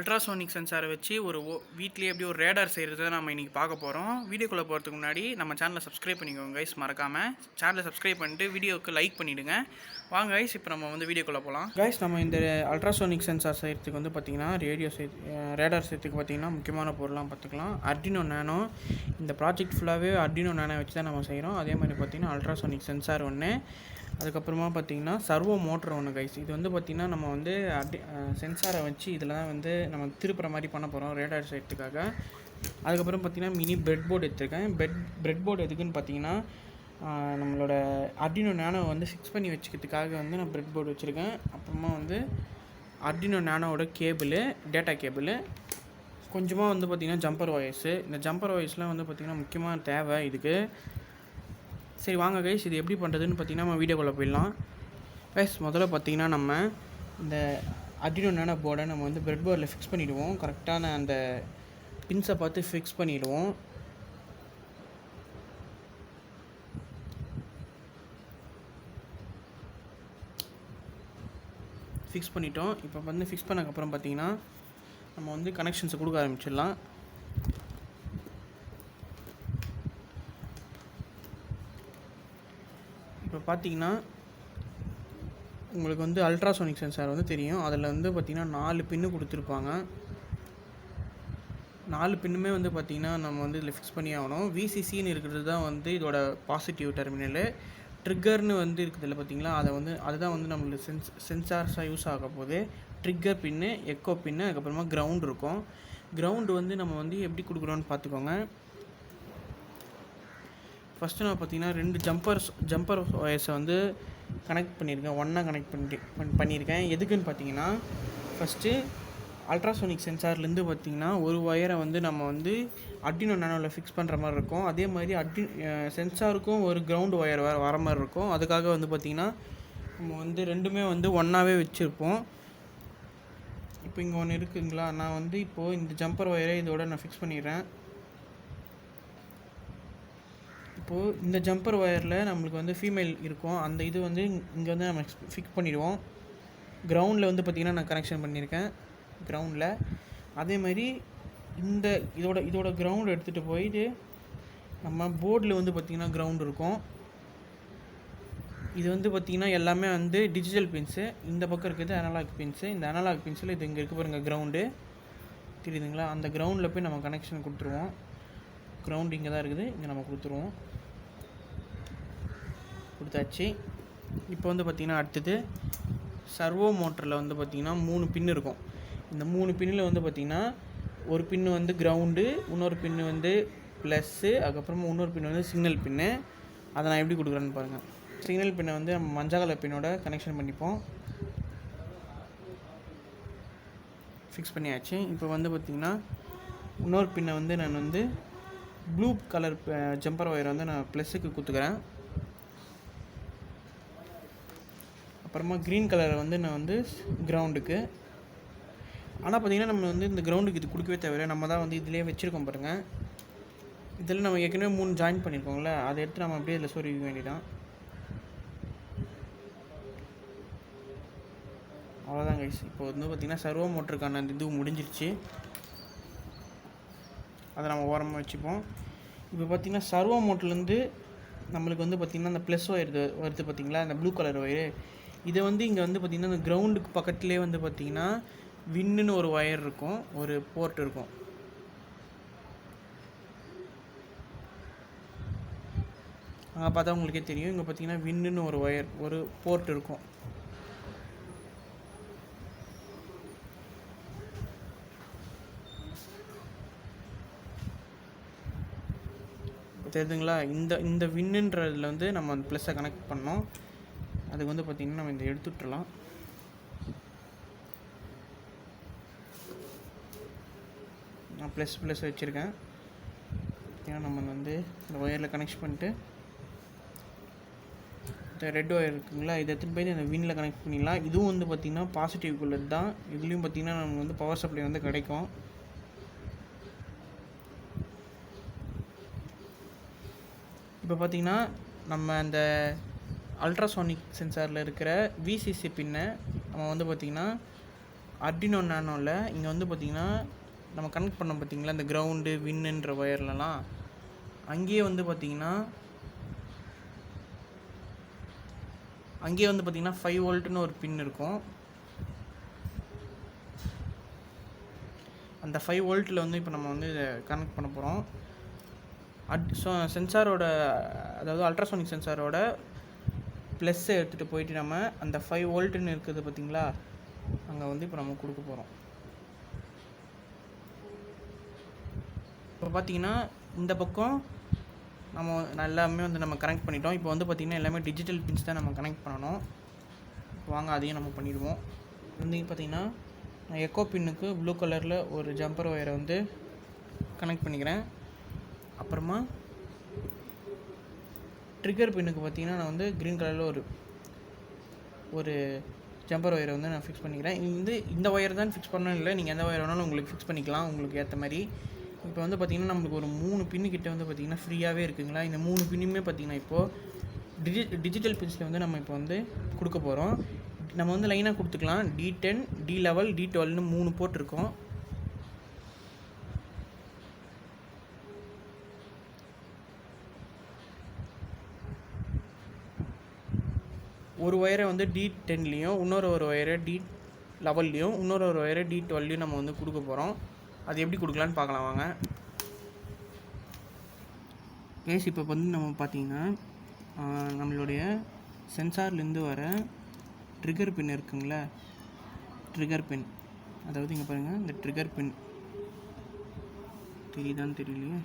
Ultrasonic சென்சாரை வச்சு ஒரு ஓ- வீட்லயே எப்படி ஒரு ரேடார் செய்கிறத நம்ம இன்றைக்கி பார்க்க போகிறோம் வீடியோக்குள்ளே போகிறதுக்கு முன்னாடி நம்ம சேனலை சப்ஸ்கிரைப் பண்ணிக்கோங்க கைஸ் மறக்காமல் சேனலை சப்ஸ்கிரைப் பண்ணிட்டு வீடியோவுக்கு லைக் பண்ணிவிடுங்க வாங்க கைஸ் இப்போ நம்ம வந்து வீடியோக்குள்ளே போகலாம் கைஸ் நம்ம இந்த அல்ட்ராசோனிக் சென்சார் செய்கிறதுக்கு வந்து பார்த்திங்கன்னா ரேடியோ செய் ரேடார் செய்கிறதுக்கு பார்த்திங்கன்னா முக்கியமான பொருளாக பார்த்துக்கலாம் அர்டினோ நேனோ இந்த ப்ராஜெக்ட் ஃபுல்லாகவே அர்டினோ நேனோ வச்சு தான் நம்ம செய்கிறோம் அதே மாதிரி பார்த்திங்கன்னா அல்ட்ராசோனிக் சென்சார் ஒன்று அதுக்கப்புறமா பார்த்தீங்கன்னா சர்வோ மோட்டர் ஒன்று கைஸ் இது வந்து பார்த்திங்கன்னா நம்ம வந்து அடி சென்சாரை வச்சு இதில் தான் வந்து நம்ம திருப்புற மாதிரி பண்ண போகிறோம் ரேடார் செய்யறதுக்காக அதுக்கப்புறம் பார்த்திங்கன்னா மினி பிரெட் போர்டு எடுத்துருக்கேன். பெட் பிரெட் போர்டு எதுக்குன்னு பார்த்தீங்கன்னா நம்மளோட அர்டினோ நேனோ வந்து ஃபிக்ஸ் பண்ணி வச்சுக்கிறதுக்காக வந்து நான் பிரெட் போர்டு வச்சுருக்கேன். அப்புறமா வந்து அர்டினோ நேனோவோட கேபிள் டேட்டா கேபிள் கொஞ்சமாக வந்து பார்த்திங்கன்னா ஜம்பர் ஒயர்ஸு இந்த ஜம்பர் ஒயர்ஸ்லாம் வந்து பார்த்திங்கன்னா முக்கியமாக தேவை இதுக்கு. சரி வாங்க கைஸ் இது எப்படி பண்ணுறதுன்னு பார்த்தீங்கன்னா நம்ம வீடியோக்குள்ளே போயிடலாம். கைஸ் முதல்ல பார்த்தீங்கன்னா நம்ம இந்த அடினோ போர்டை நம்ம வந்து பிரெட் போர்டில் ஃபிக்ஸ் பண்ணிவிடுவோம் கரெக்டான அந்த பின்ஸை பார்த்து ஃபிக்ஸ் பண்ணிவிடுவோம் ஃபிக்ஸ் பண்ணிட்டோம். இப்போ வந்து ஃபிக்ஸ் பண்ணக்கப்புறம் பார்த்தீங்கன்னா நம்ம வந்து கனெக்ஷன்ஸை கொடுக்க ஆரம்பிச்சிடலாம். பார்த்தீங்கன்னா உங்களுக்கு வந்து அல்ட்ராசோனிக் சென்சார் வந்து தெரியும். அதில் வந்து பார்த்திங்கன்னா நாலு பின்னு கொடுத்துருப்பாங்க. நாலு பின்னுமே வந்து பார்த்திங்கன்னா நம்ம வந்து இதில் ஃபிக்ஸ் பண்ணி ஆகணும். விசிசின்னு இருக்கிறது தான் வந்து இதோட பாசிட்டிவ் டெர்மினலு ட்ரிக்கர்னு வந்து இருக்குதுல்ல பார்த்தீங்களா? அதை வந்து அதுதான் வந்து நம்மளுக்கு சென்ஸ் சென்சார்ஸாக யூஸ் ஆக போகுது. ட்ரிக்கர் பின்னு எக்கோ பின்னு அதுக்கப்புறமா கிரவுண்ட் இருக்கும். கிரவுண்டு வந்து நம்ம வந்து எப்படி கொடுக்குறோன்னு பார்த்துக்கோங்க. ஃபஸ்ட்டு நான் பார்த்தீங்கன்னா ரெண்டு ஜம்பர்ஸ் ஜம்பர் ஒயர்ஸை வந்து கனெக்ட் பண்ணியிருக்கேன். ஒன்றா கனெக்ட் பண்ணி பண்- பண்ணியிருக்கேன். எதுக்குன்னு பார்த்தீங்கன்னா ஃபஸ்ட்டு அல்ட்ராசோனிக் சென்சார்லேருந்து பார்த்தீங்கன்னா ஒரு ஒயரை வந்து நம்ம வந்து அட்டினோ நானோவில் ஃபிக்ஸ் பண்ணுற மாதிரி இருக்கும். அதே மாதிரி அட்டி சென்சாருக்கும் ஒரு கிரவுண்ட் ஒயர் வர வர மாதிரி இருக்கும். அதுக்காக வந்து பார்த்திங்கன்னா நம்ம வந்து ரெண்டுமே வந்து ஒன்றாவே வச்சுருப்போம். இப்போ இங்கே ஒன்று இருக்குங்களா? நான் வந்து இப்போது இந்த ஜம்பர் ஒயரை இதோட நான் ஃபிக்ஸ் பண்ணிடுறேன். இப்போது இந்த ஜம்பர் ஒயரில் நம்மளுக்கு வந்து ஃபீமேல் இருக்கும். அந்த இது வந்து இங்கே வந்து நம்ம ஃபிக்ஸ் பண்ணிடுவோம். கிரவுண்டில் வந்து பார்த்திங்கன்னா நான் கனெக்ஷன் பண்ணியிருக்கேன். கிரவுண்டில் அதே மாதிரி இந்த இதோட இதோட கிரவுண்ட் எடுத்துகிட்டு போயிட்டு நம்ம போர்டில் வந்து பார்த்திங்கன்னா கிரவுண்ட் இருக்கும். இது வந்து பார்த்திங்கன்னா எல்லாமே வந்து டிஜிட்டல் பின்ஸு இந்த பக்கம் இருக்குது அனலாக் பின்ஸு இந்த அனலாக் பின்ஸில் இது இங்கே இருக்க பாருங்கள் கிரவுண்டு தெரியுதுங்களா? அந்த கிரவுண்டில் போய் நம்ம கனெக்ஷன் கொடுத்துருவோம். கிரவுண்ட் இங்கே தான் இருக்குது. இங்கே நம்ம கொடுத்துருவோம். கொடுத்தாச்சு. இப்போ வந்து பார்த்திங்கன்னா அடுத்தது சர்வோ மோட்டரில் வந்து பார்த்திங்கன்னா மூணு பின் இருக்கும். இந்த மூணு பின்னில் வந்து பார்த்திங்கன்னா ஒரு பின்னு வந்து கிரவுண்டு இன்னொரு பின்னு வந்து ப்ளஸ்ஸு அதுக்கப்புறமா இன்னொரு பின் வந்து சிக்னல் பின்னு அதை நான் எப்படி கொடுக்குறேன்னு பாருங்கள் சிக்னல் பின்னை வந்து நம்ம மஞ்சள் கலர் பின்னோட கனெக்ஷன் பண்ணிப்போம். ஃபிக்ஸ் பண்ணியாச்சு. இப்போ வந்து பார்த்திங்கன்னா இன்னொரு பின்னை வந்து நான் வந்து ப்ளூ கலர் ஜம்பர் ஒயரை வந்து நான் ப்ளஸ்ஸுக்கு கொடுத்துக்கிறேன் அப்புறமா க்ரீன் கலரை வந்து நான் வந்து கிரவுண்டுக்கு ஆனால் பார்த்தீங்கன்னா நம்ம வந்து இந்த கிரவுண்டுக்கு இது கொடுக்கவே தேவையில்லை. நம்ம தான் வந்து இதிலே வச்சுருக்கோம் பாருங்கள் இதில் நம்ம ஏற்கனவே மூணு ஜாயின் பண்ணியிருக்கோம்ல அதை எடுத்து நம்ம அப்படியே இதில் சொருக வேண்டிதான் அவ்வளோதான் கைஸ் இப்போ வந்து பார்த்திங்கன்னா சர்வோ மோட்டருக்கான அந்த இது முடிஞ்சிருச்சு. அதை நம்ம ஓரமாக வச்சுப்போம். இப்போ பார்த்திங்கன்னா சர்வோ மோட்டர்லேருந்து நம்மளுக்கு வந்து பார்த்திங்கன்னா அந்த ப்ளஸ் ஒயர் வருது பார்த்திங்களா அந்த ப்ளூ கலர் ஒயரு இதை வந்து இங்கே வந்து பார்த்திங்கன்னா அந்த கிரவுண்டுக்கு பக்கத்துலேயே வந்து பார்த்திங்கன்னா வின்னுன்னு ஒரு ஒயர் இருக்கும். ஒரு போர்ட் இருக்கும். அங்கே பார்த்தா உங்களுக்கே தெரியும். இங்கே பார்த்தீங்கன்னா வின்னுன்னு ஒரு ஒயர் ஒரு போர்ட் இருக்கும். தெரியுதுங்களா இந்த இந்த வின்னுன்றதுல வந்து நம்ம அந்த ப்ளஸ்ஸை கனெக்ட் பண்ணோம். அதுக்கு வந்து பார்த்திங்கன்னா நம்ம இந்த எடுத்துட்டுலாம் நான் ப்ளஸ் ப்ளஸ் வச்சுருக்கேன். ஏன்னா நம்ம வந்து இந்த ஒயரில் கனெக்ட் பண்ணிட்டு இந்த ரெட் ஒயர் இருக்குங்களா இதை எடுத்துகிட்டு போய் அந்த வின்னில் கனெக்ட் பண்ணிடலாம். இதுவும் வந்து பார்த்திங்கன்னா பாசிட்டிவ் குள்ளது தான். இதுலேயும் பார்த்திங்கன்னா நமக்கு வந்து பவர் சப்ளை வந்து கிடைக்கும். இப்போ பார்த்தீங்கன்னா நம்ம அந்த அல்ட்ராசோனிக் சென்சாரில் இருக்கிற விசிசி பின்னை நம்ம வந்து பார்த்திங்கன்னா அர்டினோ நானோவில் இங்கே வந்து பார்த்திங்கன்னா நம்ம கனெக்ட் பண்ணோம் பார்த்திங்களா இந்த கிரவுண்டு வின்னுன்ற ஒயர்லலாம் அங்கேயே வந்து பார்த்திங்கன்னா அங்கேயே வந்து பார்த்திங்கன்னா ஃபைவ் வோல்ட்னு ஒரு பின் இருக்கும். அந்த ஃபைவ் வோல்ட்டில் வந்து இப்போ நம்ம வந்து இதை கனெக்ட் பண்ண போகிறோம் அட் சென்சாரோட அதாவது அல்ட்ராசோனிக் சென்சாரோட ப்ளஸ்ஸை எடுத்துகிட்டு போயிட்டு நம்ம அந்த ஃபைவ் வோல்ட்டுன்னு இருக்குது பார்த்தீங்களா? அங்கே வந்து இப்போ நம்ம கொடுக்க போகிறோம் இப்போ பார்த்தீங்கன்னா இந்த பக்கம் நம்ம எல்லாமே வந்து நம்ம கனெக்ட் பண்ணிட்டோம். இப்போ வந்து பார்த்திங்கன்னா எல்லாமே டிஜிட்டல் பின்ஸ் தான் நம்ம கனெக்ட் பண்ணணும். இப்போ வாங்க அதையும் நம்ம பண்ணிடுவோம். வந்து பார்த்திங்கன்னா நான் எக்கோ பின்னுக்கு ப்ளூ கலரில் ஒரு ஜம்பர் ஒயரை வந்து கனெக்ட் பண்ணிக்கிறேன். அப்புறமா ட்ரிகர் பின்னுக்கு பார்த்தீங்கன்னா நான் வந்து க்ரீன் கலரில் ஒரு ஒரு ஜம்பர் ஒயரை வந்து நான் ஃபிக்ஸ் பண்ணிக்கிறேன். வந்து இந்த ஒயர் தான் ஃபிக்ஸ் பண்ணணும் இல்லை நீங்கள் எந்த ஒயர் வேணாலும் உங்களுக்கு ஃபிக்ஸ் பண்ணிக்கலாம் உங்களுக்கு ஏற்ற மாதிரி. இப்போ வந்து பார்த்திங்கன்னா நம்மளுக்கு ஒரு மூணு பின்னு கிட்டே வந்து பார்த்திங்கன்னா ஃப்ரீயாகவே இருக்குங்களா? இந்த மூணு பின்னுமே பார்த்திங்கன்னா இப்போது டிஜி டிஜிட்டல் பின்ஸில் வந்து நம்ம இப்போ வந்து கொடுக்க போகிறோம் நம்ம வந்து லைனாக கொடுத்துக்கலாம். D ten D eleven D டுவெல்னு மூணு போட்டிருக்கோம். ஒரு ஒயரை வந்து டி டென்லேயும் இன்னொரு ஒரு ஒயரை டி லெவல்லையும் இன்னொரு ஒரு ஒயரை டி டுவெல்லையும் நம்ம வந்து கொடுக்க போகிறோம் அது எப்படி கொடுக்கலான்னு பார்க்கலாம் வாங்க. கேஸ் இப்போ வந்து நம்ம பார்த்தீங்கன்னா நம்மளுடைய சென்சார்லேருந்து வர ட்ரிகர் பின் இருக்குங்களா? ட்ரிகர் பின் அதாவது இங்கே பாருங்கள் இந்த ட்ரிகர் பின் தெரியுதான்னு தெரியலையே.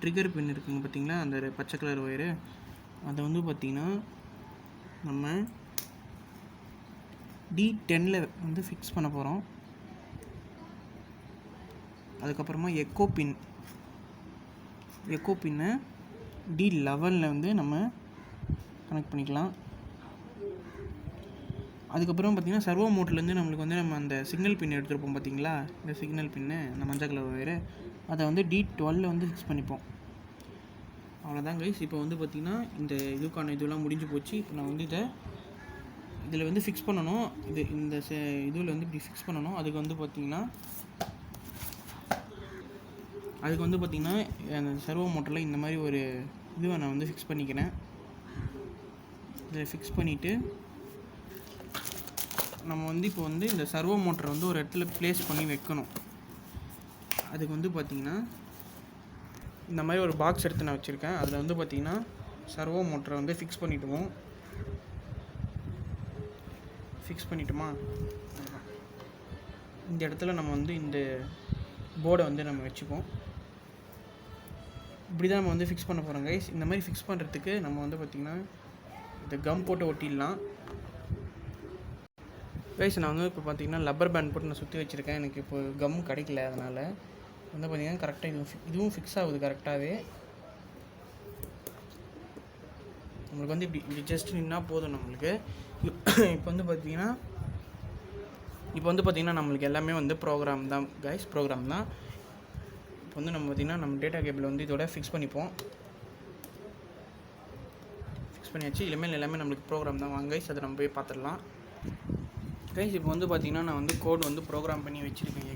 ட்ரிகர் பின் இருக்குங்க பார்த்தீங்களா அந்த பச்சை கலர் ஒயரு. அதை வந்து பார்த்திங்கன்னா நம்ம டி டென்னில் வந்து ஃபிக்ஸ் பண்ண போகிறோம் அதுக்கப்புறமா எக்கோ பின் எக்கோ பின்னை டி லெவனில் வந்து நம்ம கனெக்ட் பண்ணிக்கலாம். அதுக்கப்புறம் பார்த்திங்கன்னா சர்வோ மோட்லேருந்து நம்மளுக்கு வந்து நம்ம அந்த சிக்னல் பின் எடுத்துருப்போம் பார்த்தீங்களா இந்த சிக்னல் பின்னு இந்த மஞ்சள் கலர் ஒயரு அதை வந்து டி டுவெல்ல வந்து ஃபிக்ஸ் பண்ணிப்போம். அவ்வளோதான் கைஸ் இப்போ வந்து பார்த்திங்கன்னா இந்த இதுக்கான இதெல்லாம் முடிஞ்சு போச்சு. இப்போ நான் வந்து இதை இதில் வந்து ஃபிக்ஸ் பண்ணணும். இது இந்த இதில் வந்து இப்படி ஃபிக்ஸ் பண்ணணும். அதுக்கு வந்து பார்த்திங்கன்னா அதுக்கு வந்து பார்த்திங்கன்னா அந்த சர்வோ மோட்டரில் இந்த மாதிரி ஒரு இதுவை நான் வந்து ஃபிக்ஸ் பண்ணிக்கிறேன். இதை ஃபிக்ஸ் பண்ணிவிட்டு நம்ம வந்து இப்போ வந்து இந்த சர்வோ மோட்டரை வந்து ஒரு இடத்துல ப்ளேஸ் பண்ணி வைக்கணும். அதுக்கு வந்து பார்த்திங்கன்னா இந்த மாதிரி ஒரு பாக்ஸ் எடுத்து நான் வச்சுருக்கேன். அதில் வந்து பார்த்திங்கன்னா சர்வோ மோட்டரை வந்து ஃபிக்ஸ் பண்ணிவிடுவோம் ஃபிக்ஸ் பண்ணிட்டோமா? இந்த இடத்துல நம்ம வந்து இந்த போர்டை வந்து நம்ம வச்சுப்போம். இப்படி தான் நம்ம வந்து ஃபிக்ஸ் பண்ண போகிறோம் கைஸ் இந்த மாதிரி ஃபிக்ஸ் பண்ணுறதுக்கு நம்ம வந்து பார்த்திங்கன்னா இந்த கம் போட்டு ஒட்டிடலாம். கைஸ் நான் வந்து இப்போ பார்த்தீங்கன்னா லப்பர் பேண்ட் போட்டு நான் சுற்றி வச்சுருக்கேன். எனக்கு இப்போ கம் கிடைக்கல அதனால். வந்து பார்த்தீங்கன்னா கரெக்டாக இதுவும் இதுவும் ஃபிக்ஸ் ஆகுது கரெக்டாகவே நம்மளுக்கு வந்து இப்படி இப்படி ஜஸ்ட் நின்னா போதும் நம்மளுக்கு. இப்போ வந்து பார்த்தீங்கன்னா இப்போ வந்து பார்த்தீங்கன்னா நம்மளுக்கு எல்லாமே வந்து ப்ரோக்ராம் தான் கைஸ் ப்ரோக்ராம் தான். இப்போ வந்து நம்ம பார்த்தீங்கன்னா நம்ம டேட்டா கேபிள் வந்து இதோட ஃபிக்ஸ் பண்ணிப்போம். ஃபிக்ஸ் பண்ணியாச்சு. இனிமேல் எல்லாமே நம்மளுக்கு ப்ரோக்ராம் தான். வாங்க கைஸ் அதை நம்ம போய் பார்த்துடலாம். கைஸ் இப்போ வந்து பார்த்தீங்கன்னா நான் வந்து கோட் வந்து ப்ரோக்ராம் பண்ணி வச்சுருக்கேன்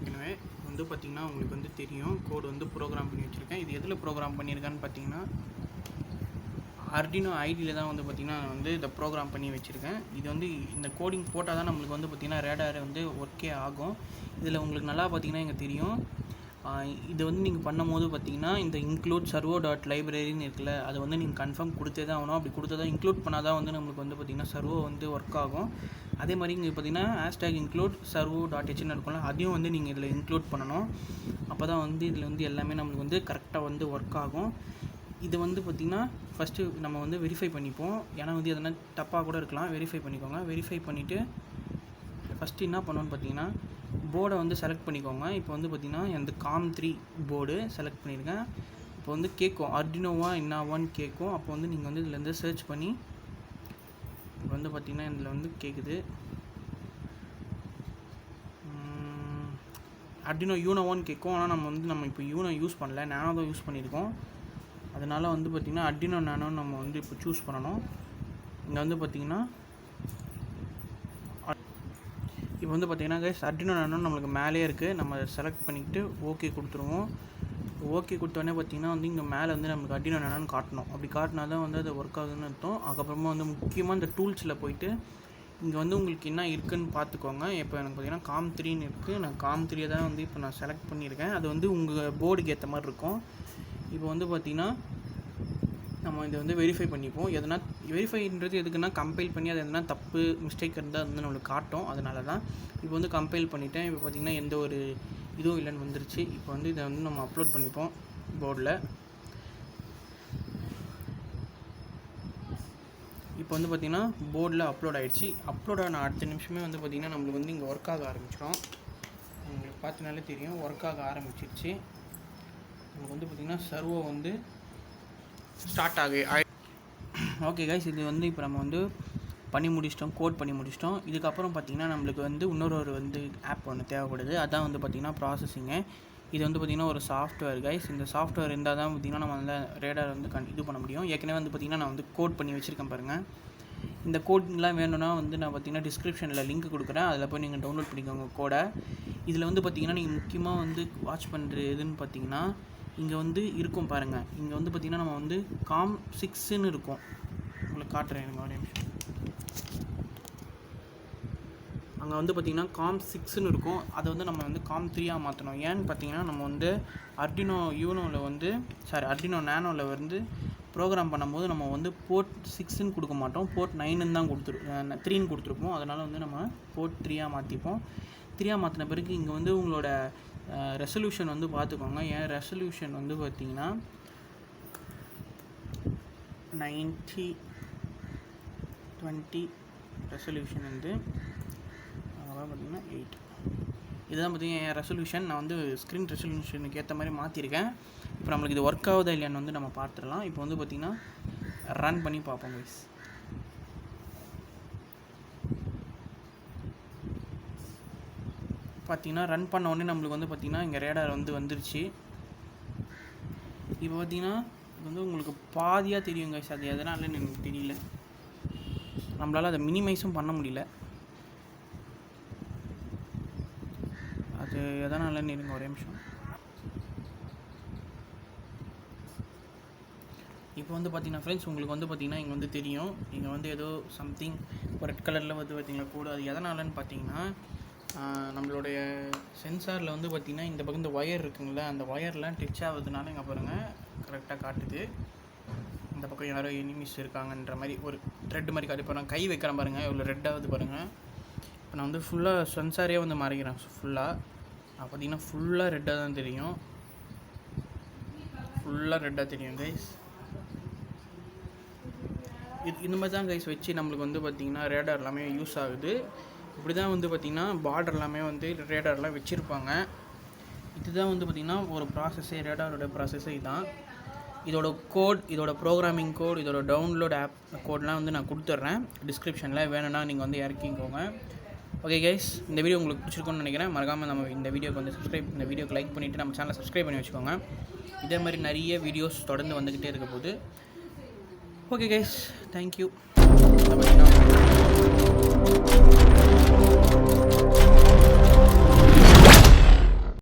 வந்து பார்த்தீங்கன்னா உங்களுக்கு வந்து தெரியும். கோடு வந்து ப்ரோக்ராம் பண்ணி வச்சுருக்கேன். இது எதில் ப்ரோக்ராம் பண்ணியிருக்கேன்னு பார்த்தீங்கன்னா ஆர்டினோ ஐடியில் தான் வந்து பார்த்திங்கன்னா நான் வந்து இதை ப்ரோக்ராம் பண்ணி வச்சுருக்கேன். இது வந்து இந்த கோடிங் போட்டால் தான் நம்மளுக்கு வந்து பார்த்திங்கன்னா ரேடார் வந்து ஒர்க்கே ஆகும். இதில் உங்களுக்கு நல்லா பார்த்தீங்கன்னா இங்கே தெரியும். இது வந்து நீங்கள் பண்ணும்போது பார்த்தீங்கன்னா இந்த இன்க்ளூட் சர்வோ டாட் லைப்ரரின்னு இருக்குல்ல அதை வந்து நீங்கள் கன்ஃபார்ம் கொடுத்தே தான் ஆகணும். அப்படி கொடுத்தா இன்க்ளூட் பண்ணால் தான் வந்து நம்மளுக்கு வந்து பார்த்திங்கன்னா சர்வோ வந்து ஒர்க் ஆகும். அதே மாதிரி இங்கே பார்த்தீங்கன்னா ஹேஷ்டேக் இன்க்ளூட் சர்வோ டாட் ஹெச்னு இருக்கும்ல அதையும் வந்து நீங்கள் இதில் இன்க்ளூட் பண்ணணும். அப்போ தான் வந்து இதில் வந்து எல்லாமே நம்மளுக்கு வந்து கரெக்டாக வந்து ஒர்க் ஆகும். இது வந்து பார்த்திங்கன்னா ஃபஸ்ட்டு நம்ம வந்து வெரிஃபை பண்ணிப்போம். ஏன்னா வந்து எதனா தப்பாக கூட இருக்கலாம். வெரிஃபை பண்ணிக்கோங்க. வெரிஃபை பண்ணிவிட்டு ஃபஸ்ட்டு என்ன பண்ணோன்னு பார்த்தீங்கன்னா போர்டை வந்து செலக்ட் பண்ணிக்கோங்க. இப்போ வந்து பார்த்திங்கன்னா இந்த காம் த்ரீ போர்டு செலக்ட் பண்ணியிருக்கேன் இப்போ வந்து கேட்கும் அர்டினோவா என்னவான்னு கேட்கும் அப்போ வந்து நீங்கள் வந்து இதுலேருந்து சர்ச் பண்ணி இப்போ வந்து பார்த்திங்கன்னா இதில் வந்து கேட்குது அர்டினோ யூனோவான்னு கேட்கும் ஆனால் நம்ம வந்து நம்ம இப்போ யூனோ யூஸ் பண்ணல. நானோ தான் யூஸ் பண்ணியிருக்கோம் அதனால் வந்து பார்த்திங்கன்னா அர்டினோ நானோன்னு நம்ம வந்து இப்போ சூஸ் பண்ணணும். இங்கே வந்து பார்த்திங்கன்னா இப்போ வந்து பார்த்திங்கன்னா கைஸ் அர்டினோ நானோ நம்மளுக்கு மேலேயே இருக்குது நம்ம செலக்ட் பண்ணிக்கிட்டு ஓகே கொடுத்துருவோம். ஓகே கொடுத்தோடனே பார்த்தீங்கன்னா வந்து இங்கே மேலே வந்து நமக்கு அர்டினோ நானோன்னு காட்டணும். அப்படி காட்டினா தான் வந்து அது ஒர்க் ஆகுதுன்னு அர்த்தம். அதுக்கப்புறமா வந்து முக்கியமாக இந்த டூல்ஸில் போயிட்டு இங்கே வந்து உங்களுக்கு என்ன இருக்குதுன்னு பார்த்துக்கோங்க. இப்போ எனக்கு பார்த்தீங்கன்னா காம் த்ரீன்னு இருக்குது நான் காம் த்ரீயை தான் வந்து இப்போ நான் செலக்ட் பண்ணியிருக்கேன். அது வந்து உங்கள் போர்டுக்கு ஏற்ற மாதிரி இருக்கும். இப்போ வந்து பார்த்திங்கன்னா நம்ம இதை வந்து வெரிஃபை பண்ணிப்போம். எதனா வெரிஃபைன்றது எதுக்குன்னா கம்பைல் பண்ணி அது எதனா தப்பு மிஸ்டேக் இருந்தால் வந்து நம்மளுக்கு காட்டும். அதனால தான் இப்போ வந்து கம்பைல் பண்ணிட்டேன். இப்போ பார்த்திங்கன்னா எந்த ஒரு இதுவும் இல்லைன்னு வந்துருச்சு. இப்போ வந்து இதை வந்து நம்ம அப்லோட் பண்ணிப்போம் போர்டில் இப்போ வந்து பார்த்திங்கன்னா போர்டில் அப்லோட் ஆகிடுச்சு அப்லோட் ஆன அடுத்த நிமிஷமே வந்து பார்த்திங்கன்னா நம்மளுக்கு வந்து இங்கே ஒர்க் ஆக ஆரம்பிச்சிடும். உங்களுக்கு பார்த்தினாலே தெரியும். ஒர்க் ஆக ஆரம்பிச்சிருச்சு. நமக்கு வந்து பார்த்திங்கன்னா சர்வோ வந்து ஸ்டார்ட் ஆகு. ஓகே கைஸ் இது வந்து இப்போ நம்ம வந்து பண்ணி முடிச்சிட்டோம் கோட் பண்ணி முடிச்சிட்டோம். இதுக்கப்புறம் பார்த்திங்கன்னா நம்மளுக்கு வந்து இன்னொரு ஒரு வந்து ஆப் ஒன்று தேவைப்படுது. அதான் வந்து பார்த்திங்கன்னா ப்ராசஸிங்கு இது வந்து பார்த்திங்கன்னா ஒரு சாஃப்ட்வேர் கைஸ் இந்த சாஃப்ட்வேர் இருந்தால் தான் பார்த்திங்கன்னா நம்ம வந்து ரேடார் வந்து கண் இது பண்ண முடியும். ஏற்கனவே வந்து பார்த்திங்கன்னா நான் வந்து கோட் பண்ணி வச்சுருக்கேன் பாருங்கள் இந்த கோட்லாம் வேணும்னா வந்து நான் பார்த்தீங்கன்னா டிஸ்கிரிப்ஷனில் லிங்க் கொடுக்குறேன். அதில் போய் நீங்கள் டவுன்லோட் பண்ணிக்கோங்க கோடை இதில் வந்து பார்த்தீங்கன்னா நீங்கள் முக்கியமாக வந்து வாட்ச் பண்ணுறது எதுன்னு பார்த்தீங்கன்னா இங்கே வந்து இருக்கும் பாருங்கள் இங்கே வந்து பார்த்திங்கன்னா நம்ம வந்து காம் சிக்ஸுன்னு இருக்கும். உங்களுக்கு காட்டுறேன் எனக்கு ஒரே நிமிஷம் அங்கே வந்து பார்த்திங்கன்னா காம் சிக்ஸ்னு இருக்கும். அதை வந்து நம்ம வந்து காம் த்ரீயாக மாற்றணும் ஏன்னு பார்த்தீங்கன்னா நம்ம வந்து அர்டினோ யூனோவில் வந்து சாரி அர்டினோ நேனோவில் வந்து ப்ரோக்ராம் பண்ணும்போது நம்ம வந்து போர்ட் சிக்ஸ்ன்னு கொடுக்க மாட்டோம். போர்ட் நைனுன்னு தான் கொடுத்துரு த்ரீன்னு கொடுத்துருப்போம். அதனால் வந்து நம்ம போர்ட் த்ரீயாக மாற்றிப்போம் த்ரீயாக மாற்றின பிறகு இங்கே வந்து உங்களோட ரெசல்யூஷன் வந்து பார்த்துக்கோங்க. என் ரெசல்யூஷன் வந்து பார்த்தீங்கன்னா நைன்ட்டி டுவெண்ட்டி ரெசல்யூஷன் வந்து அதான் பார்த்தீங்கன்னா எயிட் இதுதான் பார்த்தீங்கன்னா என் ரெசல்யூஷன் நான் வந்து ஸ்க்ரீன் ரெசல்யூஷனுக்கு ஏற்ற மாதிரி மாற்றிருக்கேன் இப்போ நம்மளுக்கு இது ஒர்க் ஆகுதா இல்லையான்னு வந்து நம்ம பார்த்துடலாம். இப்போ வந்து பார்த்திங்கன்னா ரன் பண்ணி பார்ப்போம் கைஸ் பார்த்தீங்கன்னா ரன் பண்ண உடனே நம்மளுக்கு வந்து பார்த்திங்கன்னா இங்கே ரேடார் வந்து வந்துருச்சு. இப்போ பார்த்தீங்கன்னா இது வந்து உங்களுக்கு பாதியாக தெரியும் கைஸ் அது எதனாலன்னு எனக்கு தெரியல. நம்மளால் அதை மினிமைஸும் பண்ண முடியல. அது எதனாலன்னு இருங்க ஒரே நிமிஷம். இப்போ வந்து பார்த்தீங்கன்னா ஃப்ரெண்ட்ஸ் உங்களுக்கு வந்து பார்த்தீங்கன்னா இங்கே வந்து தெரியும். இங்கே வந்து ஏதோ சம்திங் ரெட் கலரில் வந்து பார்த்தீங்கன்னா கூட அது எதனாலன்னு பார்த்தீங்கன்னா நம்மளுடைய சென்சாரில் வந்து பார்த்திங்கன்னா இந்த பக்கம் இந்த ஒயர் இருக்குங்கள அந்த ஒயர்லாம் டச் ஆகுதுனால இங்கே பாருங்கள் கரெக்டாக காட்டுது. இந்த பக்கம் யாரோ எனிமிஸ் இருக்காங்கன்ற மாதிரி ஒரு த்ரெட் மாதிரி காட்டி பாருங்க கை வைக்கிறேன் பாருங்கள் இவ்வளோ ரெட்டாகுது பாருங்கள் இப்போ நான் வந்து ஃபுல்லாக சென்சாரே வந்து மறைக்கிறேன் ஃபுல்லாக நான் பார்த்தீங்கன்னா ஃபுல்லாக ரெட்டாக தான் தெரியும். ஃபுல்லாக ரெட்டாக தெரியும் கைஸ் இது இந்த மாதிரி தான் கைஸ் வச்சு நம்மளுக்கு வந்து பார்த்திங்கன்னா ரேடார் எல்லாமே யூஸ் ஆகுது. இப்படி தான் வந்து பார்த்திங்கன்னா பார்டர் எல்லாமே வந்து ரேடார்லாம் வச்சுருப்பாங்க. இதுதான் வந்து பார்த்திங்கன்னா ஒரு ப்ராசஸே ரேடாரோட ப்ராசஸே இதுதான் இதோட கோட் இதோட ப்ரோக்ராமிங் கோட் இதோட டவுன்லோட் ஆப் கோட்லாம் வந்து நான் கொடுத்துட்றேன். டிஸ்கிரிப்ஷனில் வேணும்னா நீங்கள் வந்து இறக்கிக்கோங்க. ஓகே கைஸ் இந்த வீடியோ உங்களுக்கு பிடிச்சிருக்கும்னு நினைக்கிறேன். மறக்காமல் நம்ம இந்த வீடியோக்கு வந்து சப்ஸ்கிரைப் இந்த வீடியோக்கு லைக் பண்ணிவிட்டு நம்ம சேனலை சப்ஸ்கிரைப் பண்ணி வச்சுக்கோங்க. இதே மாதிரி நிறைய வீடியோஸ் தொடர்ந்து வந்துக்கிட்டே இருக்க போது ஓகே கைஸ் தேங்க்யூ あっ!